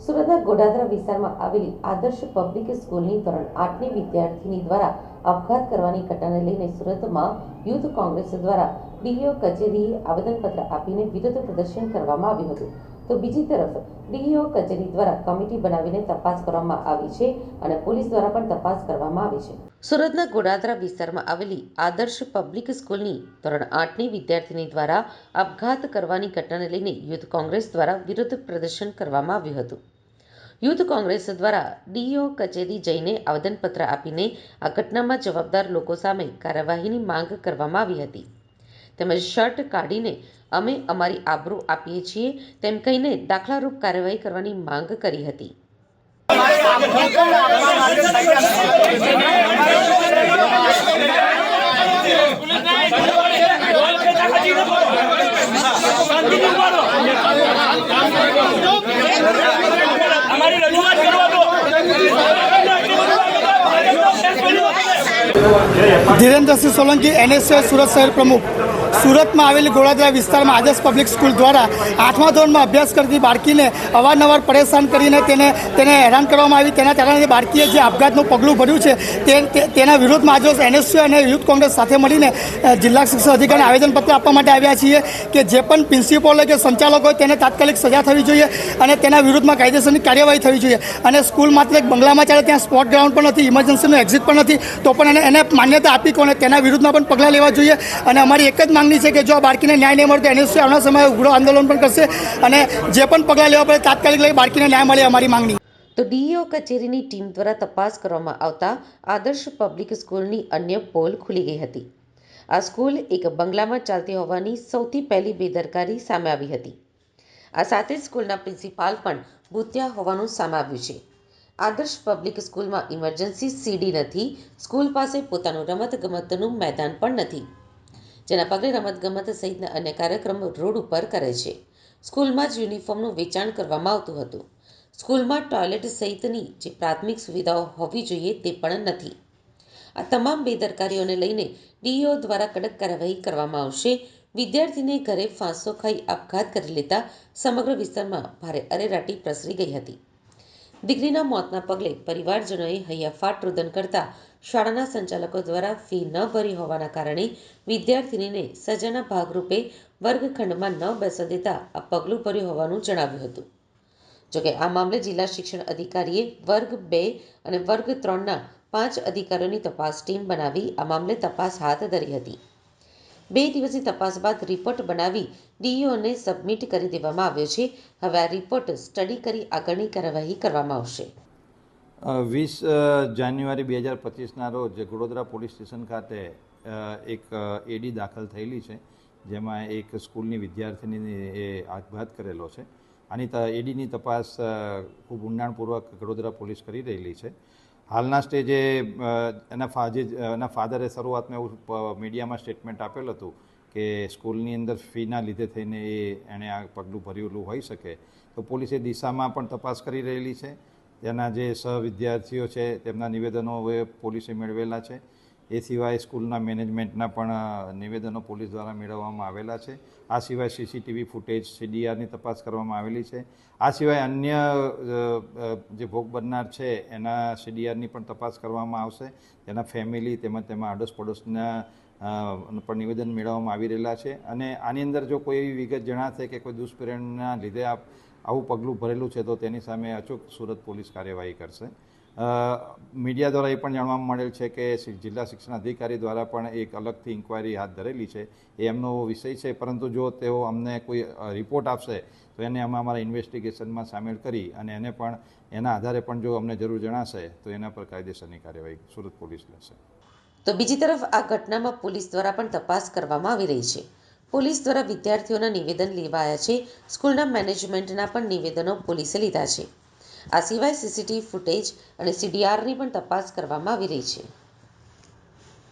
સુરતના ગોડાદરા વિસ્તારમાં આવેલી આદર્શ પબ્લિક સ્કૂલની ધોરણ આઠની વિદ્યાર્થીની દ્વારા આપઘાત કરવાની ઘટનાને લઈને સુરતમાં યુથ કોંગ્રેસ દ્વારા ડીઈઓ કચેરીએ આવેદનપત્ર આપીને વિરોધ પ્રદર્શન કરવામાં આવ્યું હતું. તો બીજી તરફ ડીઈઓ કચેરી દ્વારા કમિટી બનાવીને તપાસ કરવામાં આવી છે અને પોલીસ દ્વારા પણ તપાસ કરવામાં આવી છે. સુરતના ગોડાદરા વિસ્તારમાં આવેલી આદર્શ પબ્લિક સ્કૂલની ધોરણ આઠની વિદ્યાર્થીની દ્વારા આપઘાત કરવાની ઘટનાને લઈને યુથ કોંગ્રેસ દ્વારા વિરોધ પ્રદર્શન કરવામાં આવ્યું હતું. યુથ કોંગ્રેસ દ્વારા ડીઈઓ કચેરી જઈને આવેદનપત્ર આપીને આ ઘટનામાં જવાબદાર લોકો સામે કાર્યવાહીની માંગ કરવામાં આવી હતી. તેમજ શર્ટ કાઢીને અમે અમારી આબરૂ આપીએ છીએ તેમ કહીને દાખલારૂપ કાર્યવાહી કરવાની માંગ કરી હતી. અમારી રજૂઆત કરવા ધીરેન્દ્રસિંહ સોલંકી એનએસએ સુરત શહેર પ્રમુખ. સુરતમાં આવેલી ગોળાદરા વિસ્તારમાં આદર્શ પબ્લિક સ્કૂલ દ્વારા આઠમા ધોરણમાં અભ્યાસ કરતી બાળકીને અવારનવાર પરેશાન કરીને તેને તેને હેરાન કરવામાં આવી. તેના કારણે બાળકીએ જે આપઘાતનું પગલું ભર્યું છે, તે તેના વિરોધમાં આજે એનએસયુ અને યુથ કોંગ્રેસ સાથે મળીને જિલ્લા શિક્ષણ અધિકારીને આવેદનપત્ર આપવા માટે આવ્યા છીએ કે જે પણ પ્રિન્સિપલ કે સંચાલક હોય તેને તાત્કાલિક સજા થવી જોઈએ અને તેના વિરુદ્ધમાં કાયદેસરની કાર્યવાહી થવી જોઈએ. અને સ્કૂલ માત્ર એક બંગલામાં ચાલે, ત્યાં સ્પોટ ગ્રાઉન્ડ પણ નથી ઇમરજન્સીનું એક્ઝિટ પણ નથી, તો પણ એને એને માન્યતા આપી કોને તેના વિરુદ્ધમાં પણ પગલાં લેવા જોઈએ. અને અમારી એક જ માંગણી છે કે જો આ બાળકીને ન્યાય નહીં મળે તો એનએસયુ આવનાર સમયે ઉગ્ર આંદોલન પણ કરશે અને જે પણ પગલાં લેવા પડે તાત્કાલિક લઈ બાળકીને ન્યાય મળે અમારી માંગણી. તો ડીઈઓ કચેરીની ટીમ દ્વારા તપાસ કરવામાં આવતા આદર્શ પબ્લિક સ્કૂલની અન્ય પોલ ખુલી ગઈ હતી. આ સ્કૂલ એક બંગલામાં ચાલતી હોવાની સૌથી પહેલી બેદરકારી સામે આવી હતી. આ સાથે જ સ્કૂલના પ્રિન્સિપાલ પણ ભૂત્યા હોવાનું સામે આવ્યું છે. આદર્શ પબ્લિક સ્કૂલમાં ઇમરજન્સી સીડી નથી, સ્કૂલ પાસે પોતાનું રમતગમતનું મેદાન પણ નથી. જેના પગલે રમતગમત સહિતના અન્ય કાર્યક્રમો રોડ ઉપર કરે છે. સ્કૂલમાં જ યુનિફોર્મનું વેચાણ કરવામાં આવતું હતું. સ્કૂલમાં ટોયલેટ સહિતની જે પ્રાથમિક સુવિધાઓ હોવી જોઈએ તે પણ નથી. આ તમામ બેદરકારીઓને લઈને ડીઈઓ દ્વારા કડક કાર્યવાહી કરવામાં આવશે. વિદ્યાર્થીને ઘરે ફાંસો ખાઈ આપઘાત કરી લેતા સમગ્ર વિસ્તારમાં ભારે અરેરાટી પ્રસરી ગઈ હતી. દીકરીના મોતના પગલે પરિવારજનોએ હૈયાફાટ રુદન કરતા શાળાના સંચાલકો દ્વારા ફી ન ભરી હોવાના કારણે વિદ્યાર્થિનીને સજાના ભાગરૂપે વર્ગખંડમાં ન બેસવા દેતા આ પગલું ભર્યું હોવાનું જણાવ્યું હતું. જોકે આ મામલે જિલ્લા શિક્ષણ અધિકારીએ વર્ગ બે અને વર્ગ ત્રણના પાંચ અધિકારીઓની તપાસ ટીમ બનાવી આ મામલે તપાસ હાથ ધરી હતી. બે દિવસની તપાસ બાદ રિપોર્ટ બનાવી ડીઈઓને સબમિટ કરી દેવામાં આવ્યો છે. હવે આ રિપોર્ટ સ્ટડી કરી આગળની કાર્યવાહી કરવામાં આવશે. વીસ જાન્યુઆરી બે હજાર પચીસના રોજ ગોડોદરા પોલીસ સ્ટેશન ખાતે એક એડી દાખલ થયેલી છે, જેમાં એક સ્કૂલની વિદ્યાર્થીની એ આપઘાત કરેલો છે. આની એડીની તપાસ ખૂબ ઊંડાણપૂર્વક વડોદરા પોલીસ કરી રહેલી છે. હાલના સ્ટેજે એના ફાજે, એના ફાધરે શરૂઆતમાં એવું મીડિયામાં સ્ટેટમેન્ટ આપેલું હતું કે સ્કૂલની અંદર ફીના લીધે થઈને એ એણે આ પગલું ભરેલું હોઈ શકે. તો પોલીસે દિશામાં પણ તપાસ કરી રહેલી છે. તેના જે સહ વિદ્યાર્થીઓ છે, તેમના નિવેદનો હવે પોલીસે મેળવેલા છે. એ સિવાય સ્કૂલના મેનેજમેન્ટના પણ નિવેદનો પોલીસ દ્વારા મેળવવામાં આવેલા છે. આ સિવાય સીસીટીવી ફૂટેજ, સીડીઆરની તપાસ કરવામાં આવેલી છે. આ સિવાય અન્ય જે ભોગ બનનાર છે, એના સીડીઆરની પણ તપાસ કરવામાં આવશે. તેના ફેમિલી તેમજ તેમાં અડોશ પડોશના પણ નિવેદન મેળવવામાં આવી રહેલા છે. અને આની અંદર જો કોઈ એવી વિગત જણાશે કે કોઈ દુષ્પ્રેરણના લીધે આપ, આવું પગલું ભરેલું છે, તો તેની સામે અચૂક સુરત પોલીસ કાર્યવાહી કરશે. મીડિયા દ્વારા એ પણ જાણવા મળેલ છે કે જિલ્લા શિક્ષણ અધિકારી દ્વારા પણ એક અલગથી ઇન્કવાયરી હાથ ધરેલી છે. એ એમનો વિષય છે, પરંતુ જો તેઓ અમને કોઈ રિપોર્ટ આપશે, તો એને અમે અમારા ઇન્વેસ્ટિગેશનમાં સામેલ કરી અને એને પણ, એના આધારે પણ જો અમને જરૂર જણાશે, તો એના પર કાયદેસરની કાર્યવાહી સુરત પોલીસ લેશે તો બીજી તરફ આ ઘટનામાં પોલીસ દ્વારા પણ તપાસ કરવામાં આવી રહી છે. પોલીસ દ્વારા વિદ્યાર્થીઓના નિવેદન લેવાયા છે. સ્કૂલના મેનેજમેન્ટના પણ નિવેદનો પોલીસે લીધા છે. આ સિવાય સીસીટીવી ફૂટેજ અને સીડીઆરની પણ તપાસ કરવામાં આવી રહી છે.